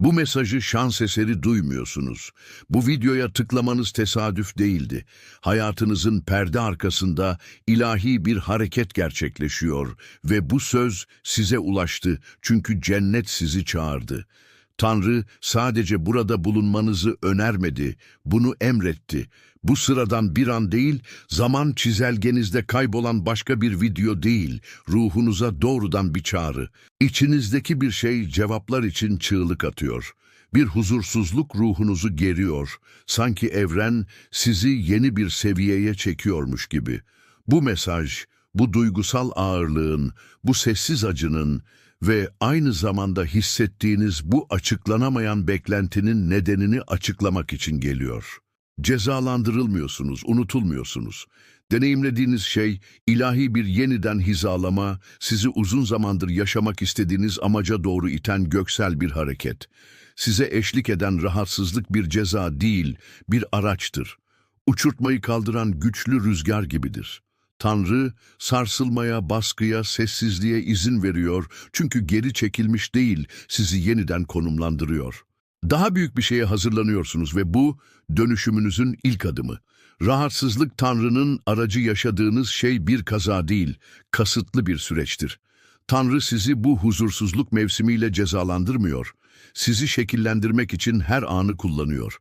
Bu mesajı şans eseri duymuyorsunuz. Bu videoya tıklamanız tesadüf değildi. Hayatınızın perde arkasında ilahi bir hareket gerçekleşiyor ve bu söz size ulaştı çünkü cennet sizi çağırdı. Tanrı sadece burada bulunmanızı önermedi, bunu emretti. Bu sıradan bir an değil, zaman çizelgenizde kaybolan başka bir video değil, ruhunuza doğrudan bir çağrı. İçinizdeki bir şey cevaplar için çığlık atıyor. Bir huzursuzluk ruhunuzu geriyor. Sanki evren sizi yeni bir seviyeye çekiyormuş gibi. Bu mesaj, bu duygusal ağırlığın, bu sessiz acının ve aynı zamanda hissettiğiniz bu açıklanamayan beklentinin nedenini açıklamak için geliyor. Cezalandırılmıyorsunuz, unutulmuyorsunuz. Deneyimlediğiniz şey ilahi bir yeniden hizalama, sizi uzun zamandır yaşamak istediğiniz amaca doğru iten göksel bir hareket. Size eşlik eden rahatsızlık bir ceza değil, bir araçtır. Uçurtmayı kaldıran güçlü rüzgar gibidir. Tanrı, sarsılmaya, baskıya, sessizliğe izin veriyor çünkü geri çekilmiş değil, sizi yeniden konumlandırıyor. Daha büyük bir şeye hazırlanıyorsunuz ve bu, dönüşümünüzün ilk adımı. Rahatsızlık Tanrı'nın aracı yaşadığınız şey bir kaza değil, kasıtlı bir süreçtir. Tanrı sizi bu huzursuzluk mevsimiyle cezalandırmıyor. Sizi şekillendirmek için her anı kullanıyor.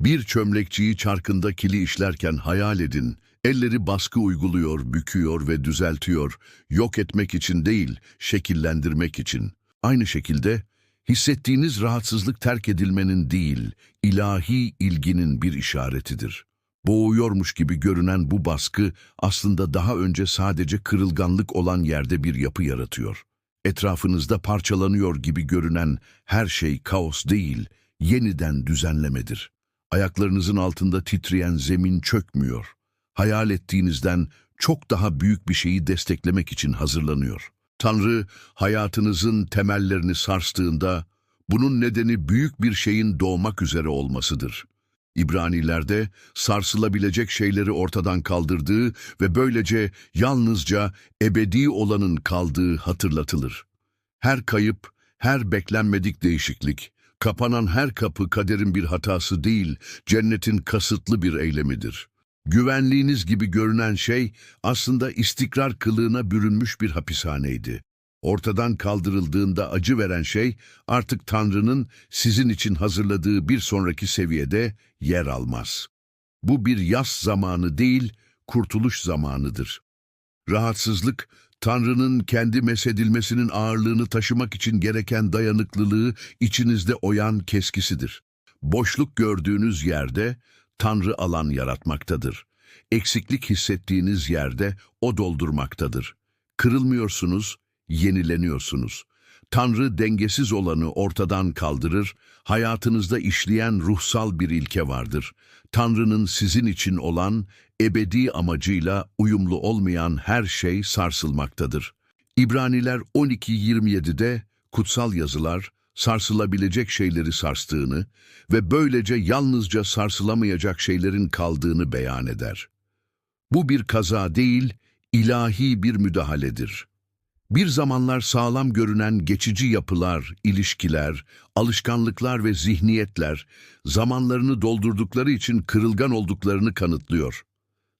Bir çömlekçiyi çarkında kili işlerken hayal edin. Elleri baskı uyguluyor, büküyor ve düzeltiyor. Yok etmek için değil, şekillendirmek için. Aynı şekilde hissettiğiniz rahatsızlık terk edilmenin değil, ilahi ilginin bir işaretidir. Boğuyormuş gibi görünen bu baskı aslında daha önce sadece kırılganlık olan yerde bir yapı yaratıyor. Etrafınızda parçalanıyor gibi görünen her şey kaos değil, yeniden düzenlemedir. Ayaklarınızın altında titreyen zemin çökmüyor. Hayal ettiğinizden çok daha büyük bir şeyi desteklemek için hazırlanıyor. Tanrı hayatınızın temellerini sarstığında bunun nedeni büyük bir şeyin doğmak üzere olmasıdır. İbranilerde sarsılabilecek şeyleri ortadan kaldırdığı ve böylece yalnızca ebedi olanın kaldığı hatırlatılır. Her kayıp, her beklenmedik değişiklik, kapanan her kapı kaderin bir hatası değil, cennetin kasıtlı bir eylemidir. Güvenliğiniz gibi görünen şey aslında istikrar kılığına bürünmüş bir hapishaneydi. Ortadan kaldırıldığında acı veren şey artık Tanrı'nın sizin için hazırladığı bir sonraki seviyede yer almaz. Bu bir yas zamanı değil, kurtuluş zamanıdır. Rahatsızlık, Tanrı'nın kendi mesedilmesinin ağırlığını taşımak için gereken dayanıklılığı içinizde oyan keskisidir. Boşluk gördüğünüz yerde Tanrı alan yaratmaktadır. Eksiklik hissettiğiniz yerde O doldurmaktadır. Kırılmıyorsunuz, yenileniyorsunuz. Tanrı dengesiz olanı ortadan kaldırır, hayatınızda işleyen ruhsal bir ilke vardır. Tanrı'nın sizin için olan, ebedi amacıyla uyumlu olmayan her şey sarsılmaktadır. İbraniler 12.27'de kutsal yazılar, sarsılabilecek şeyleri sarstığını ve böylece yalnızca sarsılamayacak şeylerin kaldığını beyan eder. Bu bir kaza değil, ilahi bir müdahaledir. Bir zamanlar sağlam görünen geçici yapılar, ilişkiler, alışkanlıklar ve zihniyetler zamanlarını doldurdukları için kırılgan olduklarını kanıtlıyor.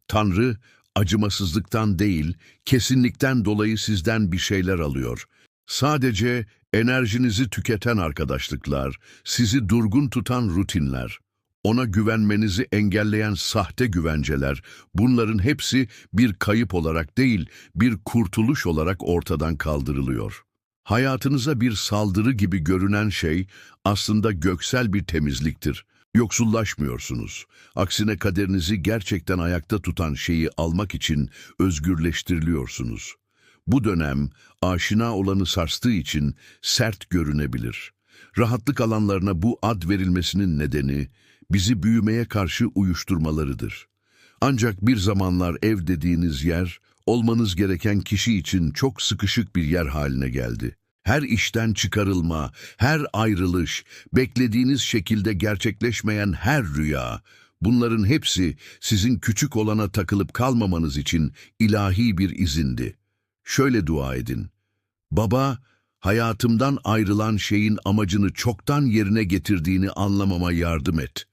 Tanrı acımasızlıktan değil, kesinlikten dolayı sizden bir şeyler alıyor. Sadece enerjinizi tüketen arkadaşlıklar, sizi durgun tutan rutinler, ona güvenmenizi engelleyen sahte güvenceler, bunların hepsi bir kayıp olarak değil, bir kurtuluş olarak ortadan kaldırılıyor. Hayatınıza bir saldırı gibi görünen şey aslında göksel bir temizliktir. Yoksullaşmıyorsunuz. Aksine kaderinizi gerçekten ayakta tutan şeyi almak için özgürleştiriliyorsunuz. Bu dönem aşina olanı sarstığı için sert görünebilir. Rahatlık alanlarına bu ad verilmesinin nedeni bizi büyümeye karşı uyuşturmalarıdır. Ancak bir zamanlar ev dediğiniz yer, olmanız gereken kişi için çok sıkışık bir yer haline geldi. Her işten çıkarılma, her ayrılış, beklediğiniz şekilde gerçekleşmeyen her rüya, bunların hepsi sizin küçük olana takılıp kalmamanız için ilahi bir izindi. Şöyle dua edin. Baba, Hayatımdan ayrılan şeyin amacını çoktan yerine getirdiğini anlamama yardım et.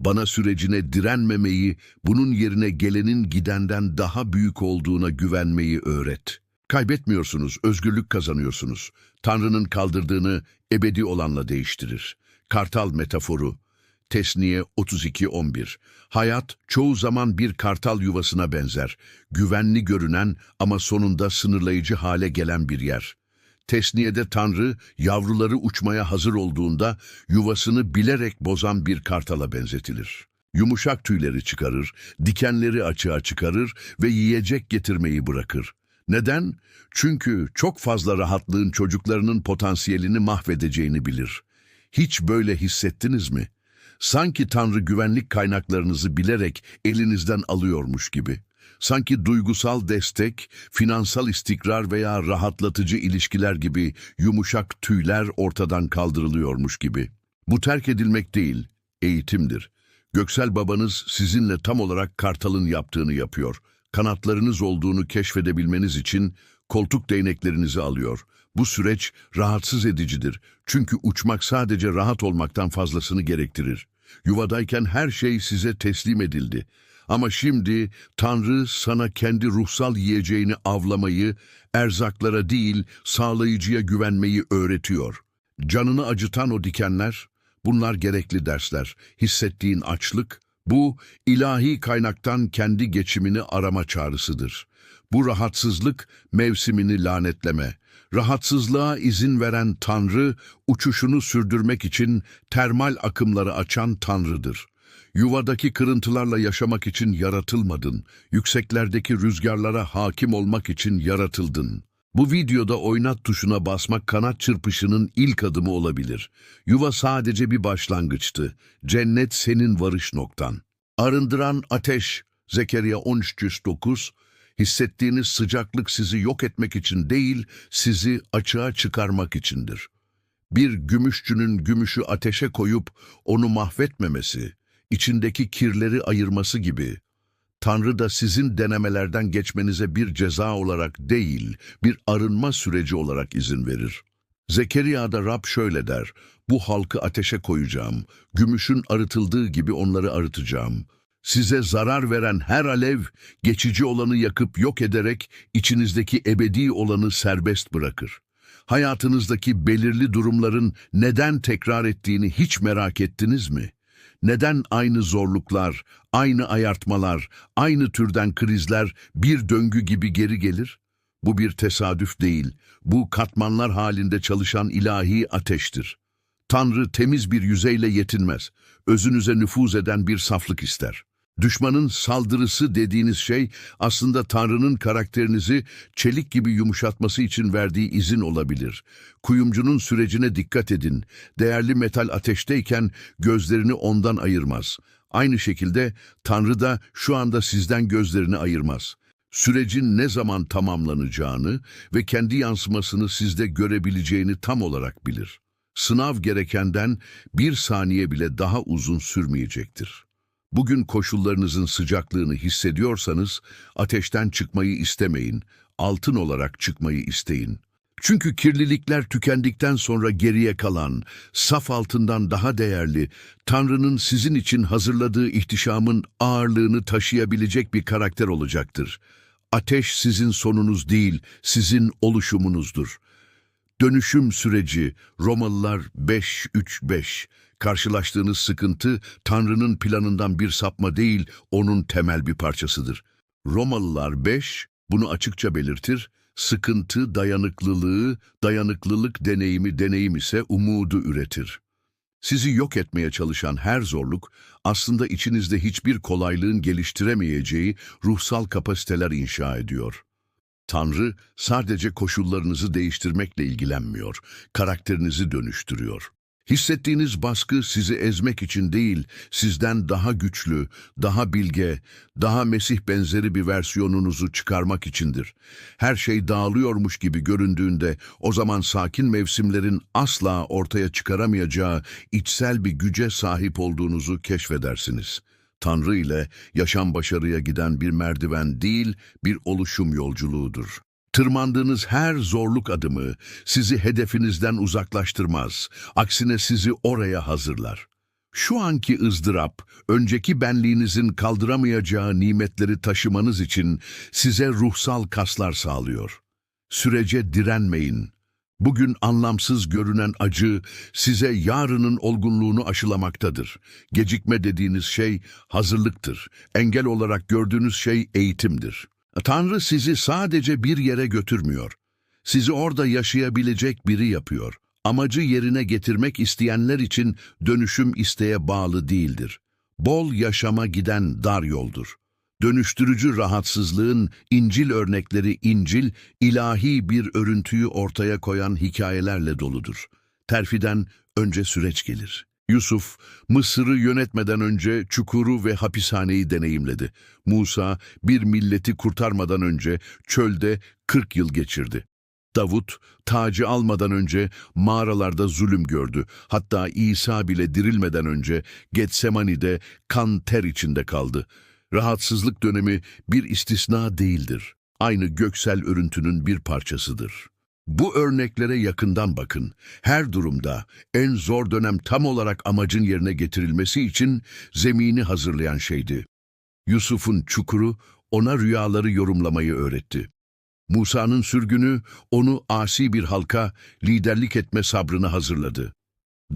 Bana sürecine direnmemeyi, bunun yerine gelenin gidenden daha büyük olduğuna güvenmeyi öğret. Kaybetmiyorsunuz, özgürlük kazanıyorsunuz. Tanrı'nın kaldırdığını ebedi olanla değiştirir. Kartal metaforu. Tesniye 32-11 Hayat çoğu zaman bir kartal yuvasına benzer. Güvenli görünen ama sonunda sınırlayıcı hale gelen bir yer. Tesniyede Tanrı yavruları uçmaya hazır olduğunda yuvasını bilerek bozan bir kartala benzetilir. Yumuşak tüyleri çıkarır, dikenleri açığa çıkarır ve yiyecek getirmeyi bırakır. Neden? Çünkü çok fazla rahatlığın çocuklarının potansiyelini mahvedeceğini bilir. Hiç böyle hissettiniz mi? Sanki Tanrı güvenlik kaynaklarınızı bilerek elinizden alıyormuş gibi. Sanki duygusal destek, finansal istikrar veya rahatlatıcı ilişkiler gibi yumuşak tüyler ortadan kaldırılıyormuş gibi. Bu terk edilmek değil, eğitimdir. Göksel babanız sizinle tam olarak kartalın yaptığını yapıyor. Kanatlarınız olduğunu keşfedebilmeniz için koltuk değneklerinizi alıyor. Bu süreç rahatsız edicidir. Çünkü uçmak sadece rahat olmaktan fazlasını gerektirir. Yuvadayken her şey size teslim edildi. Ama şimdi Tanrı sana kendi ruhsal yiyeceğini avlamayı, erzaklara değil sağlayıcıya güvenmeyi öğretiyor. Canını acıtan o dikenler, bunlar gerekli dersler. Hissettiğin açlık, bu ilahi kaynaktan kendi geçimini arama çağrısıdır. Bu rahatsızlık mevsimini lanetleme. Rahatsızlığa izin veren Tanrı, uçuşunu sürdürmek için termal akımları açan Tanrı'dır. Yuvadaki kırıntılarla yaşamak için yaratılmadın. Yükseklerdeki rüzgarlara hakim olmak için yaratıldın. Bu videoda oynat tuşuna basmak kanat çırpışının ilk adımı olabilir. Yuva sadece bir başlangıçtı. Cennet senin varış noktan. Arındıran ateş, Zekeriya 13.9, hissettiğiniz sıcaklık sizi yok etmek için değil, sizi açığa çıkarmak içindir. Bir gümüşçünün gümüşü ateşe koyup onu mahvetmemesi, içindeki kirleri ayırması gibi, Tanrı da sizin denemelerden geçmenize bir ceza olarak değil, bir arınma süreci olarak izin verir. Zekeriya'da Rab şöyle der, bu halkı ateşe koyacağım, gümüşün arıtıldığı gibi onları arıtacağım. Size zarar veren her alev, geçici olanı yakıp yok ederek içinizdeki ebedi olanı serbest bırakır. Hayatınızdaki belirli durumların neden tekrar ettiğini hiç merak ettiniz mi? Neden aynı zorluklar, aynı ayartmalar, aynı türden krizler bir döngü gibi geri gelir? Bu bir tesadüf değil, bu katmanlar halinde çalışan ilahi ateştir. Tanrı temiz bir yüzeyle yetinmez, özünüze nüfuz eden bir saflık ister. Düşmanın saldırısı dediğiniz şey aslında Tanrı'nın karakterinizi çelik gibi yumuşatması için verdiği izin olabilir. Kuyumcunun sürecine dikkat edin. Değerli metal ateşteyken gözlerini ondan ayırmaz. Aynı şekilde Tanrı da şu anda sizden gözlerini ayırmaz. Sürecin ne zaman tamamlanacağını ve kendi yansımasını sizde görebileceğini tam olarak bilir. Sınav gerekenden bir saniye bile daha uzun sürmeyecektir. Bugün koşullarınızın sıcaklığını hissediyorsanız ateşten çıkmayı istemeyin, altın olarak çıkmayı isteyin. Çünkü kirlilikler tükendikten sonra geriye kalan, saf altından daha değerli, Tanrı'nın sizin için hazırladığı ihtişamın ağırlığını taşıyabilecek bir karakter olacaktır. Ateş sizin sonunuz değil, sizin oluşumunuzdur. Dönüşüm süreci Romalılar 5-3-5 Karşılaştığınız sıkıntı Tanrı'nın planından bir sapma değil, onun temel bir parçasıdır. Romalılar 5 bunu açıkça belirtir. Sıkıntı dayanıklılığı, dayanıklılık deneyimi deneyim ise umudu üretir. Sizi yok etmeye çalışan her zorluk aslında içinizde hiçbir kolaylığın geliştiremeyeceği ruhsal kapasiteler inşa ediyor. Tanrı sadece koşullarınızı değiştirmekle ilgilenmiyor, karakterinizi dönüştürüyor. Hissettiğiniz baskı sizi ezmek için değil, sizden daha güçlü, daha bilge, daha Mesih benzeri bir versiyonunuzu çıkarmak içindir. Her şey dağılıyormuş gibi göründüğünde o zaman sakin mevsimlerin asla ortaya çıkaramayacağı içsel bir güce sahip olduğunuzu keşfedersiniz. Tanrı ile yaşam başarıya giden bir merdiven değil, bir oluşum yolculuğudur. Tırmandığınız her zorluk adımı sizi hedefinizden uzaklaştırmaz. Aksine sizi oraya hazırlar. Şu anki ızdırap, önceki benliğinizin kaldıramayacağı nimetleri taşımanız için size ruhsal kaslar sağlıyor. Sürece direnmeyin. Bugün anlamsız görünen acı size yarının olgunluğunu aşılamaktadır. Gecikme dediğiniz şey hazırlıktır. Engel olarak gördüğünüz şey eğitimdir. Tanrı sizi sadece bir yere götürmüyor. Sizi orada yaşayabilecek biri yapıyor. Amacı yerine getirmek isteyenler için dönüşüm isteğe bağlı değildir. Bol yaşama giden dar yoldur. Dönüştürücü rahatsızlığın İncil örnekleri İncil, ilahi bir örüntüyü ortaya koyan hikayelerle doludur. Terfiden önce süreç gelir. Yusuf, Mısır'ı yönetmeden önce çukuru ve hapishaneyi deneyimledi. Musa, bir milleti kurtarmadan önce çölde 40 yıl geçirdi. Davut, tacı almadan önce mağaralarda zulüm gördü. Hatta İsa bile dirilmeden önce Getsemani'de kan ter içinde kaldı. Rahatsızlık dönemi bir istisna değildir. Aynı göksel örüntünün bir parçasıdır. Bu örneklere yakından bakın. Her durumda en zor dönem tam olarak amacın yerine getirilmesi için zemini hazırlayan şeydi. Yusuf'un çukuru ona rüyaları yorumlamayı öğretti. Musa'nın sürgünü onu asi bir halka liderlik etme sabrını hazırladı.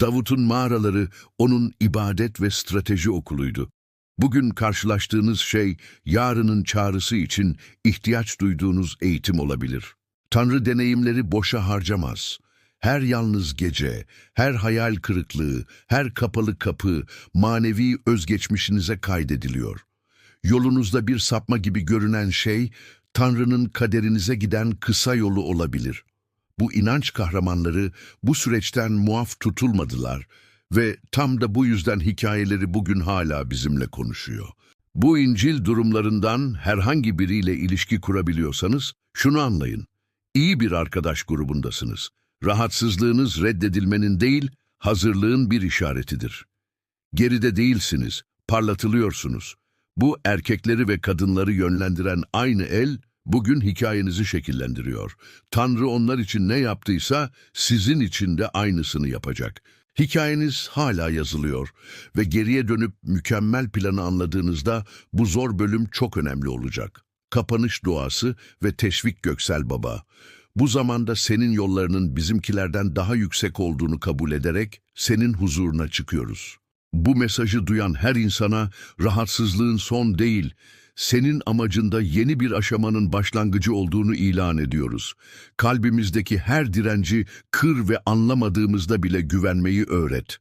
Davut'un mağaraları onun ibadet ve strateji okuluydu. Bugün karşılaştığınız şey yarının çağrısı için ihtiyaç duyduğunuz eğitim olabilir. Tanrı deneyimleri boşa harcamaz. Her yalnız gece, her hayal kırıklığı, her kapalı kapı manevi özgeçmişinize kaydediliyor. Yolunuzda bir sapma gibi görünen şey, Tanrı'nın kaderinize giden kısa yolu olabilir. Bu inanç kahramanları bu süreçten muaf tutulmadılar ve tam da bu yüzden hikayeleri bugün hala bizimle konuşuyor. Bu İncil durumlarından herhangi biriyle ilişki kurabiliyorsanız şunu anlayın. İyi bir arkadaş grubundasınız. Rahatsızlığınız reddedilmenin değil, hazırlığın bir işaretidir. Geride değilsiniz, parlatılıyorsunuz. Bu erkekleri ve kadınları yönlendiren aynı el bugün hikayenizi şekillendiriyor. Tanrı onlar için ne yaptıysa sizin için de aynısını yapacak. Hikayeniz hala yazılıyor ve geriye dönüp mükemmel planı anladığınızda bu zor bölüm çok önemli olacak. Kapanış duası ve teşvik Göksel Baba. Bu zamanda senin yollarının bizimkilerden daha yüksek olduğunu kabul ederek senin huzuruna çıkıyoruz. Bu mesajı duyan her insana rahatsızlığın son değil, senin amacında yeni bir aşamanın başlangıcı olduğunu ilan ediyoruz. Kalbimizdeki her direnci kır ve anlamadığımızda bile güvenmeyi öğret.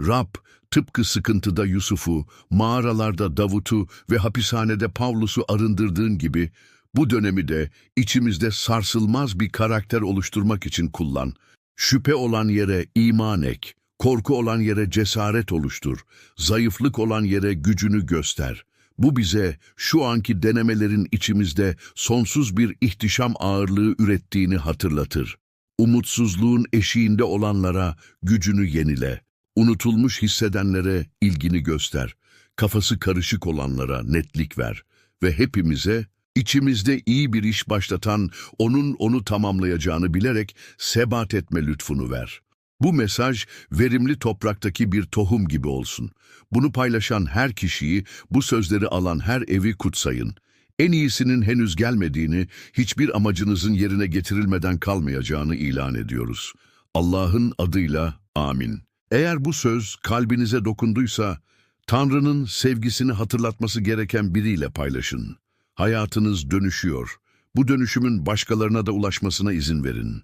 Rab, tıpkı sıkıntıda Yusuf'u, mağaralarda Davut'u ve hapishanede Pavlus'u arındırdığın gibi, bu dönemi de içimizde sarsılmaz bir karakter oluşturmak için kullan. Şüphe olan yere iman ek, korku olan yere cesaret oluştur, zayıflık olan yere gücünü göster. Bu bize şu anki denemelerin içimizde sonsuz bir ihtişam ağırlığı ürettiğini hatırlatır. Umutsuzluğun eşiğinde olanlara gücünü yenile. Unutulmuş hissedenlere ilgini göster. Kafası karışık olanlara netlik ver. Ve hepimize içimizde iyi bir iş başlatan, onun onu tamamlayacağını bilerek sebat etme lütfunu ver. Bu mesaj verimli topraktaki bir tohum gibi olsun. Bunu paylaşan her kişiyi, bu sözleri alan her evi kutsayın. En iyisinin henüz gelmediğini, hiçbir amacınızın yerine getirilmeden kalmayacağını ilan ediyoruz. Allah'ın adıyla amin. Eğer bu söz kalbinize dokunduysa, Tanrı'nın sevgisini hatırlatması gereken biriyle paylaşın. Hayatınız dönüşüyor. Bu dönüşümün başkalarına da ulaşmasına izin verin.